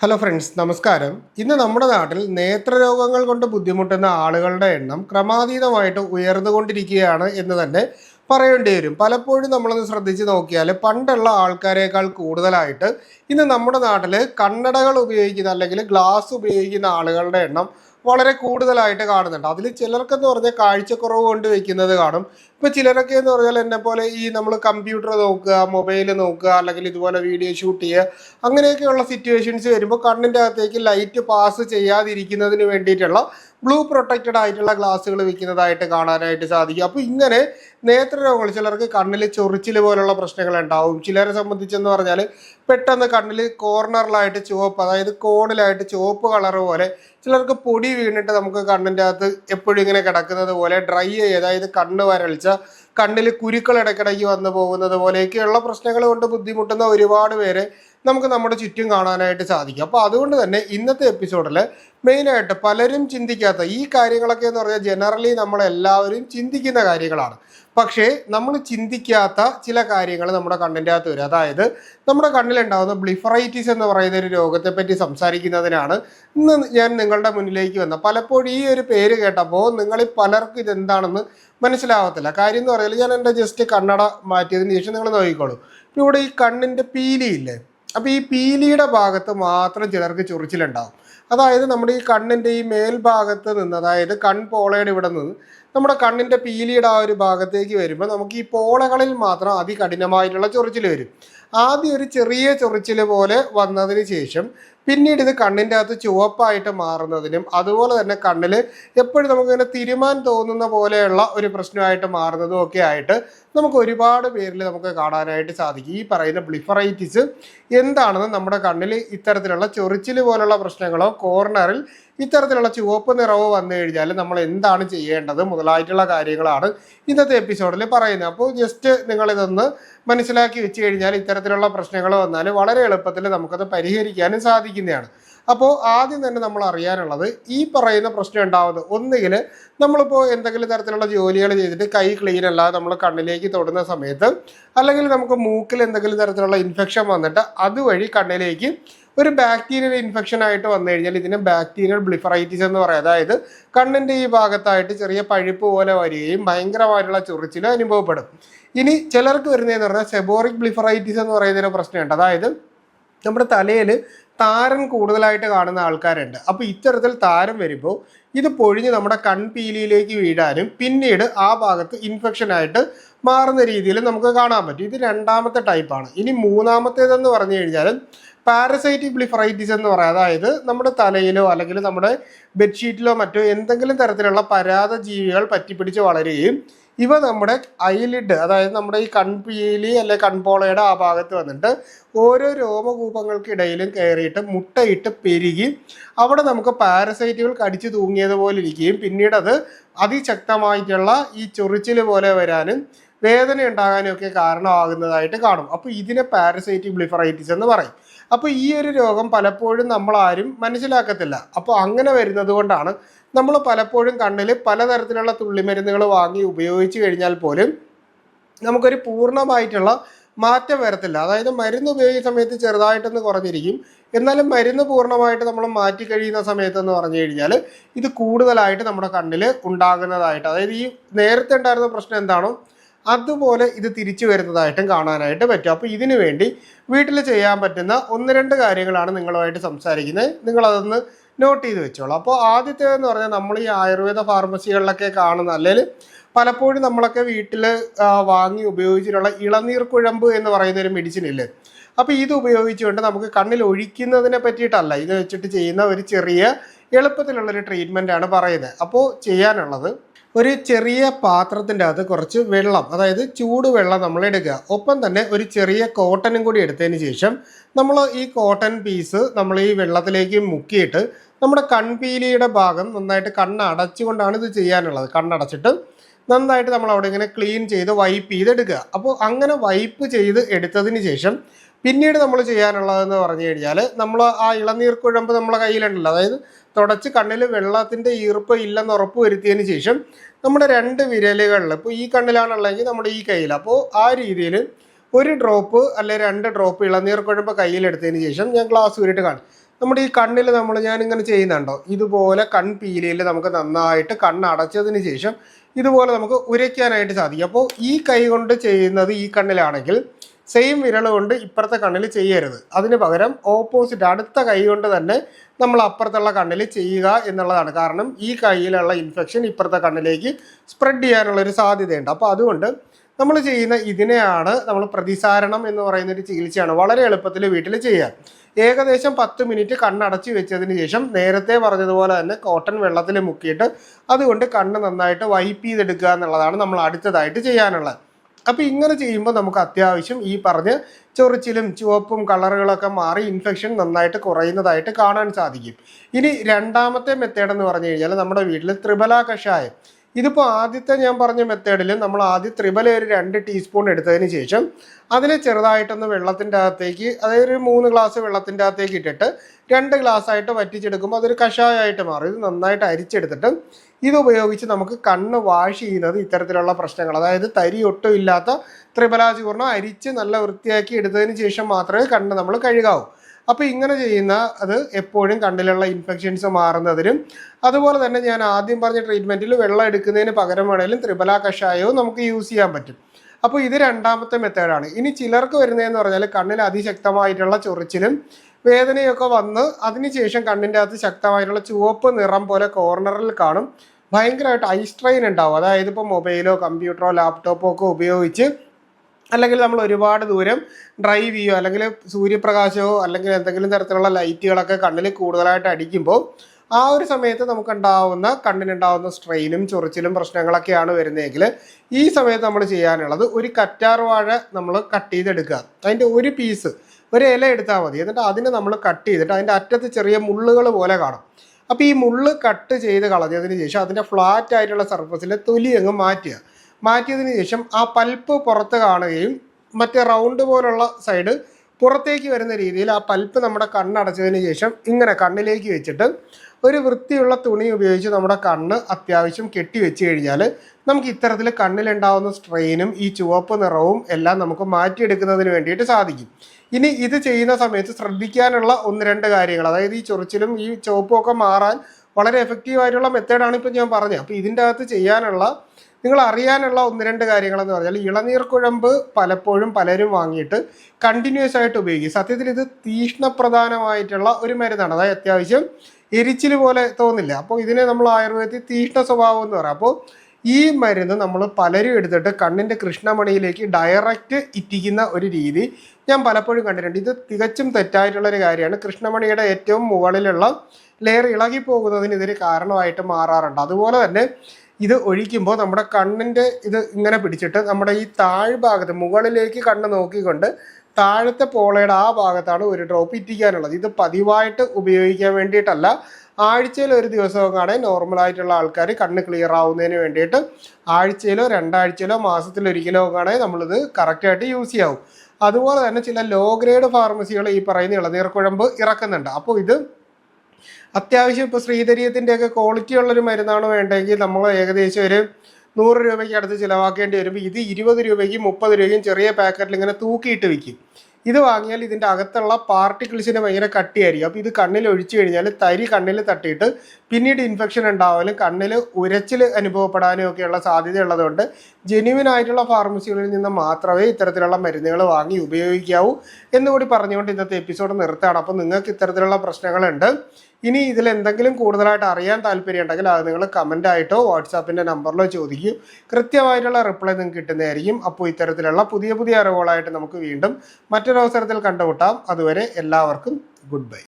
Hello friends നമസ്കാരം. ഇന്ന് നമ്മുടെ നാട്ടിൽ നേത്രരോഗങ്ങൾ കൊണ്ട് ബുദ്ധിമുട്ടുന്ന ആളുകളുടെ എണ്ണം ക്രമാതീതമായിട്ട് ഉയർന്നുകൊണ്ടിരിക്കുകയാണ് എന്ന് തന്നെ പറയേണ്ടി വരും. പലപ്പോഴും നമ്മളൊന്ന് ശ്രദ്ധിച്ച് നോക്കിയാൽ പണ്ടുള്ള ആൾക്കാരെക്കാൾ കൂടുതലായിട്ട് ഇന്ന് നമ്മുടെ നാട്ടിൽ കണ്ണടകൾ ഉപയോഗിക്കുന്ന അല്ലെങ്കിൽ ഗ്ലാസ് ഉപയോഗിക്കുന്ന ആളുകളുടെ എണ്ണം വളരെ കൂടുതലായിട്ട് കാണുന്നുണ്ട്. അതിൽ ചിലർക്കെന്ന് പറഞ്ഞാൽ കാഴ്ചക്കുറവ് കൊണ്ട് വെക്കുന്നത് കാണും. ഇപ്പോൾ ചിലരൊക്കെ എന്ന് പറഞ്ഞാൽ എന്നെ പോലെ ഈ നമ്മൾ കമ്പ്യൂട്ടർ നോക്കുക മൊബൈൽ നോക്കുക അല്ലെങ്കിൽ ഇതുപോലെ വീഡിയോ ഷൂട്ട് ചെയ്യുക അങ്ങനെയൊക്കെയുള്ള സിറ്റുവേഷൻസ് വരുമ്പോൾ കണ്ണിന്റെ അകത്തേക്ക് ലൈറ്റ് പാസ് ചെയ്യാതിരിക്കുന്നതിന് വേണ്ടിയിട്ടുള്ള ബ്ലൂ പ്രൊട്ടക്റ്റഡ് ആയിട്ടുള്ള ഗ്ലാസ്സുകൾ വിൽക്കുന്നതായിട്ട് കാണാനായിട്ട് സാധിക്കും. അപ്പോൾ ഇങ്ങനെ നേത്രരോഗങ്ങൾ ചിലർക്ക് കണ്ണിൽ ചൊറിച്ചിൽ പോലുള്ള പ്രശ്നങ്ങൾ ഉണ്ടാവും. ചിലരെ സംബന്ധിച്ചെന്ന് പറഞ്ഞാൽ പെട്ടെന്ന് കണ്ണിൽ കോർണറിലായിട്ട് ചുവപ്പ് അതായത് കോണിലായിട്ട് ചുവപ്പ് കളർ പോലെ ചിലർക്ക് പൊടി വീണിട്ട് നമുക്ക് കണ്ണിന്റെ അകത്ത് എപ്പോഴും ഇങ്ങനെ കിടക്കുന്നത് പോലെ ഡ്രൈ അതായത് കണ്ണ് വരൾച്ച കണ്ണിൽ കുരുക്കൾ ഇടയ്ക്കിടയ്ക്ക് വന്നു പോകുന്നത് പോലെയൊക്കെയുള്ള പ്രശ്നങ്ങൾ കൊണ്ട് ബുദ്ധിമുട്ടുന്ന ഒരുപാട് പേരെ നമുക്ക് നമ്മുടെ ചുറ്റും കാണാനായിട്ട് സാധിക്കും. അപ്പോൾ അതുകൊണ്ട് തന്നെ ഇന്നത്തെ എപ്പിസോഡിൽ മെയിനായിട്ട് പലരും ചിന്തിക്കാത്ത ഈ കാര്യങ്ങളൊക്കെ എന്ന് പറഞ്ഞാൽ ജനറലി നമ്മളെല്ലാവരും ചിന്തിക്കുന്ന കാര്യങ്ങളാണ്. പക്ഷേ നമ്മൾ ചിന്തിക്കാത്ത ചില കാര്യങ്ങൾ നമ്മുടെ കണ്ണിന്റെ അകത്ത് വരും. അതായത് നമ്മുടെ കണ്ണിലുണ്ടാകുന്ന ബ്ലിഫറൈറ്റിസ് എന്ന് പറയുന്ന ഒരു രോഗത്തെപ്പറ്റി സംസാരിക്കുന്നതിനാണ് ഇന്ന് ഞാൻ നിങ്ങളുടെ മുന്നിലേക്ക് വന്നത്. പലപ്പോഴും ഈ ഒരു പേര് കേട്ടപ്പോൾ നിങ്ങളിൽ പലർക്കും ഇതെന്താണെന്ന് മനസ്സിലാവത്തില്ല. കാര്യം എന്ന് പറഞ്ഞാൽ ഞാൻ എന്റെ ജസ്റ്റ് കണ്ണട മാറ്റിയതിന് ശേഷം നിങ്ങൾ നോക്കിക്കോളൂ. ഇവിടെ ഈ കണ്ണിന്റെ പീലിയില്ലേ? അപ്പോൾ ഈ പീലിയുടെ ഭാഗത്ത് മാത്രം ചിലർക്ക് ചൊറിച്ചിലുണ്ടാവും. അതായത് നമ്മുടെ ഈ കണ്ണിന്റെ ഈ മേൽഭാഗത്ത് നിന്ന് അതായത് കൺപോളയുടെ ഇവിടെ നിന്ന് നമ്മുടെ കണ്ണിന്റെ പീലിയുടെ ആ ഒരു ഭാഗത്തേക്ക് വരുമ്പോൾ നമുക്ക് ഈ പോളകളിൽ മാത്രം അതികഠിനമായിട്ടുള്ള ചൊറിച്ചിൽ വരും. ആദ്യം ഒരു ചെറിയ ചൊറിച്ചിൽ പോലെ വന്നതിന് ശേഷം പിന്നീട് ഇത് കണ്ണിന്റെ അകത്ത് ചുവപ്പായിട്ട് മാറുന്നതിനും അതുപോലെ തന്നെ കണ്ണിൽ എപ്പോഴും നമുക്കിങ്ങനെ തിരുമാൻ തോന്നുന്ന പോലെയുള്ള ഒരു പ്രശ്നമായിട്ട് മാറുന്നതും ഒക്കെ ആയിട്ട് നമുക്ക് ഒരുപാട് പേരിൽ നമുക്ക് കാണാനായിട്ട് സാധിക്കും. ഈ പറയുന്ന ബ്ലിഫറൈറ്റിസ് എന്താണെന്ന് നമ്മുടെ കണ്ണിൽ ഇത്തരത്തിലുള്ള ചൊറിച്ചിൽ പോലുള്ള പ്രശ്നങ്ങളോ കോർണറിൽ ഇത്തരത്തിലുള്ള ചുവപ്പ് നിറവ് വന്നു കഴിഞ്ഞാൽ നമ്മൾ എന്താണ് ചെയ്യേണ്ടത് മുതലായിട്ടുള്ള കാര്യങ്ങളാണ് ഇന്നത്തെ എപ്പിസോഡിൽ പറയുന്നത്. അപ്പോൾ ജസ്റ്റ് നിങ്ങളിതൊന്ന് മനസ്സിലാക്കി വെച്ച് കഴിഞ്ഞാൽ ഇത്തരത്തിലുള്ള പ്രശ്നങ്ങൾ വന്നാൽ വളരെ എളുപ്പത്തിൽ നമുക്കത് പരിഹരിക്കാനും സാധിക്കുന്നതാണ്. അപ്പോൾ ആദ്യം തന്നെ നമ്മൾ അറിയാനുള്ളത് ഈ പറയുന്ന പ്രശ്നം ഉണ്ടാവുന്നത് ഒന്നുകിൽ നമ്മളിപ്പോൾ എന്തെങ്കിലും തരത്തിലുള്ള ജോലികൾ ചെയ്തിട്ട് കൈ ക്ലീൻ അല്ലാതെ നമ്മൾ കണ്ണിലേക്ക് തൊടുന്ന സമയത്ത് അല്ലെങ്കിൽ നമുക്ക് മൂക്കിൽ എന്തെങ്കിലും തരത്തിലുള്ള ഇൻഫെക്ഷൻ വന്നിട്ട് അതുവഴി കണ്ണിലേക്ക് ഒരു ബാക്ടീരിയൽ ഇൻഫെക്ഷൻ ആയിട്ട് വന്നു കഴിഞ്ഞാൽ ഇതിനെ ബാക്ടീരിയൽ ബ്ലിഫറൈറ്റിസ് എന്ന് പറയും. അതായത് കണ്ണിന്റെ ഈ ഭാഗത്തായിട്ട് ചെറിയ പഴുപ്പ് പോലെ വരികയും ഭയങ്കരമായിട്ടുള്ള ചൊറിച്ചിൽ അനുഭവപ്പെടും. ഇനി ചിലർക്ക് വരുന്നതെന്ന് പറഞ്ഞാൽ സെബോറിക് ബ്ലിഫറൈറ്റിസ് എന്ന് പറയുന്ന ഒരു പ്രശ്നമുണ്ട്. അതായത് നമ്മുടെ തലയിൽ താരൻ കൂടുതലായിട്ട് കാണുന്ന ആൾക്കാരുണ്ട്. അപ്പോൾ ഇത്തരത്തിൽ താരം വരുമ്പോൾ ഇത് പൊഴിഞ്ഞ് നമ്മുടെ കൺപീലിയിലേക്ക് വീഴാനും പിന്നീട് ആ ഭാഗത്ത് ഇൻഫെക്ഷൻ ആയിട്ട് മാറുന്ന രീതിയിൽ നമുക്ക് കാണാൻ പറ്റും. ഇത് രണ്ടാമത്തെ ടൈപ്പാണ് ഇനി മൂന്നാമത്തേതെന്ന് പറഞ്ഞു കഴിഞ്ഞാൽ പാരസൈറ്റിക് ബ്ലിഫറൈറ്റിസ് എന്ന് പറയാം. അതായത് നമ്മുടെ തലയിലോ അല്ലെങ്കിൽ നമ്മുടെ ബെഡ്ഷീറ്റിലോ മറ്റോ എന്തെങ്കിലും തരത്തിലുള്ള പരാത ജീവികൾ പറ്റിപ്പിടിച്ച് വളരുകയും ഇവ നമ്മുടെ ഐലിഡ് അതായത് നമ്മുടെ ഈ കൺപീലി അല്ലെ കൺപോളയുടെ ആ ഭാഗത്ത് വന്നിട്ട് ഓരോ രോമകൂപങ്ങൾക്കിടയിലും കയറിയിട്ട് മുട്ടയിട്ട് പെരുകി അവിടെ നമുക്ക് പാരസൈറ്റുകൾ കടിച്ചു തൂങ്ങിയതുപോലെ ഇരിക്കുകയും പിന്നീട് അത് അതിശക്തമായിട്ടുള്ള ഈ ചൊറിച്ചിൽ പോലെ വരാനും വേദന ഉണ്ടാകാനൊക്കെ കാരണമാകുന്നതായിട്ട് കാണും. അപ്പോൾ ഇതിനെ പാരസൈറ്റിക് ബ്ലിഫറൈറ്റിസ് എന്ന് പറയും. അപ്പോൾ ഈ ഒരു രോഗം പലപ്പോഴും നമ്മൾ ആരും മനസ്സിലാക്കത്തില്ല. അപ്പോൾ അങ്ങനെ വരുന്നത് കൊണ്ടാണ് നമ്മൾ പലപ്പോഴും കണ്ണിൽ പലതരത്തിലുള്ള തുള്ളിമരുന്നുകൾ വാങ്ങി ഉപയോഗിച്ച് കഴിഞ്ഞാൽ പോലും നമുക്കൊരു പൂർണമായിട്ടുള്ള മാറ്റം വരത്തില്ല. അതായത് മരുന്ന് ഉപയോഗിക്കുന്ന സമയത്ത് ചെറുതായിട്ടൊന്ന് കുറഞ്ഞിരിക്കും. എന്നാലും മരുന്ന് പൂർണമായിട്ട് നമ്മൾ മാറ്റി കഴിയുന്ന സമയത്തെന്ന് പറഞ്ഞു കഴിഞ്ഞാൽ ഇത് കൂടുതലായിട്ട് നമ്മുടെ കണ്ണിൽ ഉണ്ടാകുന്നതായിട്ട് അതായത് ഈ നേരത്തെ ഉണ്ടായിരുന്ന പ്രശ്നം എന്താണോ അതുപോലെ ഇത് തിരിച്ചു വരുന്നതായിട്ടും കാണാനായിട്ട് പറ്റും. അപ്പോൾ ഇതിനു വേണ്ടി വീട്ടിൽ ചെയ്യാൻ പറ്റുന്ന ഒന്ന് രണ്ട് കാര്യങ്ങളാണ് നിങ്ങളുമായിട്ട് സംസാരിക്കുന്നത്. നിങ്ങളതൊന്ന് നോട്ട് ചെയ്ത് വെച്ചോളൂ. അപ്പോൾ ആദ്യത്തേതെന്ന് പറഞ്ഞാൽ നമ്മൾ ഈ ആയുർവേദ ഫാർമസികളിലൊക്കെ കാണുന്ന അല്ലെങ്കിൽ പലപ്പോഴും നമ്മളൊക്കെ വീട്ടിൽ വാങ്ങി ഉപയോഗിച്ചിട്ടുള്ള ഇളനീർ കുഴമ്പ് എന്ന് പറയുന്ന ഒരു മെഡിസിൻ ഇല്ലേ? അപ്പോൾ ഇത് ഉപയോഗിച്ചുകൊണ്ട് നമുക്ക് കണ്ണിൽ ഒഴിക്കുന്നതിനെ പറ്റിയിട്ടല്ല. ഇത് വെച്ചിട്ട് ചെയ്യുന്ന ഒരു ചെറിയ എളുപ്പത്തിലുള്ളൊരു ട്രീറ്റ്മെന്റ് പറയുന്നത്. അപ്പോൾ ചെയ്യാനുള്ളത് ഒരു ചെറിയ പാത്രത്തിന്റെ അകത്ത് കുറച്ച് വെള്ളം അതായത് ചൂടുവെള്ളം നമ്മൾ എടുക്കുക. ഒപ്പം തന്നെ ഒരു ചെറിയ കോട്ടനും കൂടി എടുത്തതിന് ശേഷം നമ്മൾ ഈ കോട്ടൺ പീസ് നമ്മൾ ഈ വെള്ളത്തിലേക്ക് മുക്കിയിട്ട് നമ്മുടെ കൺപീലിയുടെ ഭാഗം നന്നായിട്ട് കണ്ണടച്ചുകൊണ്ടാണ് ഇത് ചെയ്യാനുള്ളത്. കണ്ണടച്ചിട്ട് നന്നായിട്ട് നമ്മൾ അവിടെ ഇങ്ങനെ ക്ലീൻ ചെയ്ത് വൈപ്പ് ചെയ്തെടുക്കുക. അപ്പോൾ അങ്ങനെ വൈപ്പ് ചെയ്ത് എടുത്തതിന് ശേഷം പിന്നീട് നമ്മൾ ചെയ്യാനുള്ളതെന്ന് പറഞ്ഞു കഴിഞ്ഞാൽ നമ്മൾ ആ ഇളനീർ കുഴമ്പ് നമ്മളെ കയ്യിലുണ്ടല്ലോ. അതായത് തുടച്ച് കണ്ണിൽ വെള്ളത്തിന്റെ ഈർപ്പ് ഇല്ലെന്ന് ഉറപ്പ് വരുത്തിയതിന് ശേഷം നമ്മുടെ രണ്ട് വിരലുകളിൽ ഇപ്പോൾ ഈ കണ്ണിലാണുള്ളതെങ്കിൽ നമ്മുടെ ഈ കയ്യിൽ അപ്പോൾ ആ രീതിയിൽ ഒരു ഡ്രോപ്പ് അല്ലെ രണ്ട് ഡ്രോപ്പ് ഇളനീർ കുഴമ്പ് കയ്യിലെടുത്തതിന് ശേഷം ഞാൻ ഗ്ലാസ് ഊരിട്ട് കാണും നമ്മുടെ ഈ കണ്ണിൽ നമ്മൾ ഞാൻ ഇങ്ങനെ ചെയ്യുന്നുണ്ടോ? ഇതുപോലെ കൺ പീലിയിൽ നമുക്ക് നന്നായിട്ട് കണ്ണടച്ചതിന് ശേഷം ഇതുപോലെ നമുക്ക് ഉരയ്ക്കാനായിട്ട് സാധിക്കും. അപ്പോൾ ഈ കൈ കൊണ്ട് ചെയ്യുന്നത് ഈ കണ്ണിലാണെങ്കിൽ സെയിം വിരൽ കൊണ്ട് ഇപ്പുറത്തെ കണ്ണിൽ ചെയ്യരുത്. അതിന് പകരം ഓപ്പോസിറ്റ് അടുത്ത കൈ കൊണ്ട് തന്നെ നമ്മൾ അപ്പുറത്തുള്ള കണ്ണിൽ ചെയ്യുക എന്നുള്ളതാണ്. കാരണം ഈ കൈയിലുള്ള ഇൻഫെക്ഷൻ ഇപ്പുറത്തെ കണ്ണിലേക്ക് സ്പ്രെഡ് ചെയ്യാനുള്ള ഒരു സാധ്യതയുണ്ട്. അപ്പോൾ അതുകൊണ്ട് നമ്മൾ ചെയ്യുന്ന ഇതിനെയാണ് നമ്മൾ പ്രതിസാരണം എന്ന് പറയുന്ന ഒരു ചികിത്സയാണ് വളരെ എളുപ്പത്തിൽ വീട്ടിൽ ചെയ്യുക. ഏകദേശം പത്ത് മിനിറ്റ് കണ്ണടച്ച് വെച്ചതിന് ശേഷം നേരത്തെ പറഞ്ഞതുപോലെ തന്നെ കോട്ടൺ വെള്ളത്തിൽ മുക്കിയിട്ട് അതുകൊണ്ട് കണ്ണ് നന്നായിട്ട് വൈപ്പ് ചെയ്തെടുക്കുക എന്നുള്ളതാണ് നമ്മൾ അടുത്തതായിട്ട് ചെയ്യാനുള്ളത്. അപ്പോൾ ഇങ്ങനെ ചെയ്യുമ്പോൾ നമുക്ക് അത്യാവശ്യം ഈ പറഞ്ഞ് ചൊറിച്ചിലും ചുവപ്പും കളറുകളൊക്കെ മാറി ഇൻഫെക്ഷൻ നന്നായിട്ട് കുറയുന്നതായിട്ട് കാണാൻ സാധിക്കും. ഇനി രണ്ടാമത്തെ മെത്തേഡ് എന്ന് പറഞ്ഞു കഴിഞ്ഞാൽ നമ്മുടെ വീട്ടിൽ ത്രിബല കഷായം. ഇതിപ്പോൾ ആദ്യത്തെ ഞാൻ പറഞ്ഞ മെത്തേഡിൽ നമ്മൾ ആദ്യം ത്രിബല ഒരു രണ്ട് ടീസ്പൂൺ എടുത്തതിന് ശേഷം അതിനെ ചെറുതായിട്ടൊന്ന് വെള്ളത്തിന്റെ അകത്തേക്ക് അതായത് ഒരു മൂന്ന് ഗ്ലാസ് വെള്ളത്തിന്റെ അകത്തേക്ക് ഇട്ടിട്ട് രണ്ട് ഗ്ലാസ് ആയിട്ട് വറ്റിച്ചെടുക്കുമ്പോൾ അതൊരു കഷായമായിട്ട് മാറും. ഇത് നന്നായിട്ട് അരിച്ചെടുത്തിട്ട് ഇത് ഉപയോഗിച്ച് നമുക്ക് കണ്ണ് വാഷ് ചെയ്യുന്നത് ഇത്തരത്തിലുള്ള പ്രശ്നങ്ങൾ. അതായത് തരി ഒട്ടും ഇല്ലാത്ത ത്രിപലാചൂർണം അരിച്ച് നല്ല വൃത്തിയാക്കി എടുത്തതിന് ശേഷം മാത്രമേ കണ്ണ് നമ്മൾ കഴുകാവൂ. അപ്പോൾ ഇങ്ങനെ ചെയ്യുന്ന അത് എപ്പോഴും കണ്ണിലുള്ള ഇൻഫെക്ഷൻസ് മാറുന്നതിനും അതുപോലെ തന്നെ ഞാൻ ആദ്യം പറഞ്ഞ ട്രീറ്റ്മെന്റിൽ വെള്ളം എടുക്കുന്നതിന് പകരം വേണേലും ത്രിബല കഷായവും നമുക്ക് യൂസ് ചെയ്യാൻ പറ്റും. അപ്പോൾ ഇത് രണ്ടാമത്തെ മെത്തേഡാണ് ഇനി ചിലർക്ക് വരുന്നതെന്ന് പറഞ്ഞാൽ കണ്ണിൽ അതിശക്തമായിട്ടുള്ള ചൊറിച്ചിലും വേദനയൊക്കെ വന്ന് അതിനുശേഷം കണ്ണിന്റെ അകത്ത് ശക്തമായിട്ടുള്ള ചുവപ്പ് നിറം പോലെ കോർണറിൽ കാണും. ഭയങ്കരമായിട്ട് ഐ സ്ട്രെയിൻ ഉണ്ടാവും. അതായത് ഇപ്പോൾ മൊബൈലോ കമ്പ്യൂട്ടറോ ലാപ്ടോപ്പോ ഒക്കെ ഉപയോഗിച്ച് അല്ലെങ്കിൽ നമ്മൾ ഒരുപാട് ദൂരം ഡ്രൈവ് ചെയ്യുകയോ അല്ലെങ്കിൽ സൂര്യപ്രകാശമോ അല്ലെങ്കിൽ എന്തെങ്കിലും തരത്തിലുള്ള ലൈറ്റുകളൊക്കെ കണ്ണിൽ കൂടുതലായിട്ട് അടിക്കുമ്പോൾ ആ ഒരു സമയത്ത് നമുക്കുണ്ടാവുന്ന കണ്ണിനുണ്ടാവുന്ന സ്ട്രെയിനും ചൊറിച്ചിലും പ്രശ്നങ്ങളൊക്കെയാണ് വരുന്നതെങ്കിൽ ഈ സമയത്ത് നമ്മൾ ചെയ്യാനുള്ളത് ഒരു കറ്റാർവാഴ നമ്മൾ കട്ട് ചെയ്തെടുക്കുക. അതിന്റെ ഒരു പീസ് ഒരു ഇല എടുത്താൽ മതി. എന്നിട്ട് അതിനെ നമ്മൾ കട്ട് ചെയ്തിട്ട് അതിന്റെ അറ്റത്ത് ചെറിയ മുള്ളുകൾ പോലെ കാണും. അപ്പോൾ ഈ മുള്ള് കട്ട് ചെയ്ത് കളഞ്ഞതിന് ശേഷം അതിന്റെ ഫ്ലാറ്റ് ആയിട്ടുള്ള സർഫസിലെ തൊലി അങ്ങ് മാറ്റുക. മാറ്റിയതിന് ശേഷം ആ പൽപ്പ് പുറത്ത് കാണുകയും മറ്റേ റൗണ്ട് പോലുള്ള സൈഡ് പുറത്തേക്ക് വരുന്ന രീതിയിൽ ആ പൽപ്പ് നമ്മുടെ കണ്ണടച്ചതിന് ശേഷം ഇങ്ങനെ കണ്ണിലേക്ക് വെച്ചിട്ട് ഒരു വൃത്തിയുള്ള തുണി ഉപയോഗിച്ച് നമ്മുടെ കണ്ണ് അത്യാവശ്യം കെട്ടി വെച്ച് കഴിഞ്ഞാൽ നമുക്ക് ഇത്തരത്തിൽ കണ്ണിലുണ്ടാവുന്ന സ്ട്രെയിനും ഈ ചുവപ്പ് നിറവും എല്ലാം നമുക്ക് മാറ്റിയെടുക്കുന്നതിന് വേണ്ടിയിട്ട് സാധിക്കും. ഇനി ഇത് ചെയ്യുന്ന സമയത്ത് ശ്രദ്ധിക്കാനുള്ള ഒന്ന് രണ്ട് കാര്യങ്ങൾ. അതായത് ഈ ചൊറിച്ചിലും ഈ ചുവപ്പും ഒക്കെ മാറാൻ വളരെ എഫക്റ്റീവ് ആയിട്ടുള്ള മെത്തേഡാണ് ഇപ്പം ഞാൻ പറഞ്ഞത്. അപ്പോൾ ഇതിന്റെ അകത്ത് ചെയ്യാനുള്ള നിങ്ങൾ അറിയാനുള്ള ഒന്ന് രണ്ട് കാര്യങ്ങളെന്ന് പറഞ്ഞാൽ ഇളനീർ കുഴമ്പ് പലപ്പോഴും പലരും വാങ്ങിയിട്ട് കണ്ടിന്യൂസ് ആയിട്ട് ഉപയോഗിക്കും. സത്യത്തിൽ ഇത് തീഷ്ണപ്രധാനമായിട്ടുള്ള ഒരു മരുന്നാണ്. അതായത് അത്യാവശ്യം എരിച്ചിൽ പോലെ തോന്നില്ല. അപ്പോൾ ഇതിനെ നമ്മൾ ആയുർവേദത്തിൽ തീഷ്ണ സ്വഭാവം എന്ന് പറയാം. അപ്പോൾ ഈ മരുന്ന് നമ്മൾ പലരും എടുത്തിട്ട് കണ്ണിന്റെ കൃഷ്ണമണിയിലേക്ക് ഡയറക്റ്റ് ഇറ്റിക്കുന്ന ഒരു രീതി ഞാൻ പലപ്പോഴും കണ്ടിട്ടുണ്ട്. ഇത് തികച്ചും തെറ്റായിട്ടുള്ളൊരു കാര്യമാണ്. കൃഷ്ണമണിയുടെ ഏറ്റവും മുകളിലുള്ള ലെയർ ഇളകി പോകുന്നതിന് ഇതൊരു കാരണമായിട്ട് മാറാറുണ്ട്. അതുപോലെ തന്നെ ഇത് ഒഴിക്കുമ്പോൾ നമ്മുടെ കണ്ണിന്റെ ഇത് ഇങ്ങനെ പിടിച്ചിട്ട് നമ്മുടെ ഈ താഴ്ഭാഗത്ത് മുകളിലേക്ക് കണ്ണ് നോക്കിക്കൊണ്ട് താഴത്തെ പോളയുടെ ആ ഭാഗത്താണ് ഒരു ഡ്രോപ്പ് ഇറ്റിക്കാനുള്ളത്. ഇത് പതിവായിട്ട് ഉപയോഗിക്കാൻ വേണ്ടിയിട്ടല്ല. ആഴ്ചയിൽ ഒരു ദിവസമൊക്കെ നോർമലായിട്ടുള്ള ആൾക്കാർ കണ്ണ് ക്ലിയർ ആവുന്നതിന് വേണ്ടിയിട്ട് ആഴ്ചയിലോ രണ്ടാഴ്ചയിലോ മാസത്തിലൊരിക്കലോ ഒക്കെ നമ്മളിത് കറക്റ്റായിട്ട് യൂസ് ചെയ്യാവും. അതുപോലെ തന്നെ ചില ലോ ഗ്രേഡ് ഫാർമസികൾ ഈ പറയുന്ന ഇളനീർക്കുഴമ്പ് ഇറക്കുന്നുണ്ട്. അപ്പോൾ ഇത് അത്യാവശ്യം ഇപ്പോൾ ശ്രീധരീയത്തിന്റെയൊക്കെ ക്വാളിറ്റി ഉള്ളൊരു മരുന്നാണ് വേണ്ടതെങ്കിൽ നമ്മൾ ഏകദേശം ഒരു നൂറ് രൂപയ്ക്ക് അടുത്ത് ചിലവാക്കേണ്ടി വരുമ്പോൾ ഇത് ഇരുപത് രൂപയ്ക്കും മുപ്പത് രൂപയ്ക്കും ചെറിയ പാക്കറ്റിൽ ഇങ്ങനെ തൂക്കിയിട്ട് വിൽക്കും. ഇത് വാങ്ങിയാൽ ഇതിന്റെ അകത്തുള്ള പാർട്ടിക്കിൾസിന് ഭയങ്കര കട്ടിയായിരിക്കും. അപ്പോൾ ഇത് കണ്ണിൽ ഒഴിച്ചു കഴിഞ്ഞാൽ തരി കണ്ണിൽ തട്ടിയിട്ട് പിന്നീട് ഇൻഫെക്ഷൻ ഉണ്ടാവാനും കണ്ണിൽ ഉരച്ചിൽ അനുഭവപ്പെടാനും ഒക്കെയുള്ള സാധ്യത ഉള്ളതുകൊണ്ട് ആയിട്ടുള്ള ഫാർമസികളിൽ നിന്ന് മാത്രമേ ഇത്തരത്തിലുള്ള മരുന്നുകൾ വാങ്ങി ഉപയോഗിക്കാവൂ എന്നുകൂടി പറഞ്ഞുകൊണ്ട് ഇന്നത്തെ എപ്പിസോഡ് നിർത്താണ് അപ്പോൾ നിങ്ങൾക്ക് ഇത്തരത്തിലുള്ള പ്രശ്നങ്ങളുണ്ട് ഇനി ഇതിൽ എന്തെങ്കിലും കൂടുതലായിട്ട് അറിയാൻ താല്പര്യം ഉണ്ടെങ്കിൽ അത് നിങ്ങൾ കമന്റായിട്ടോ വാട്സാപ്പിന്റെ നമ്പറിലോ ചോദിക്കും. കൃത്യമായിട്ടുള്ള റിപ്ലൈ നിങ്ങൾക്ക് കിട്ടുന്നതായിരിക്കും. അപ്പോൾ ഇത്തരത്തിലുള്ള പുതിയ പുതിയ അറിവുകളായിട്ട് നമുക്ക് വീണ്ടും മറ്റൊരവസരത്തിൽ കണ്ടുമുട്ടാം. അതുവരെ എല്ലാവർക്കും ഗുഡ് ബൈ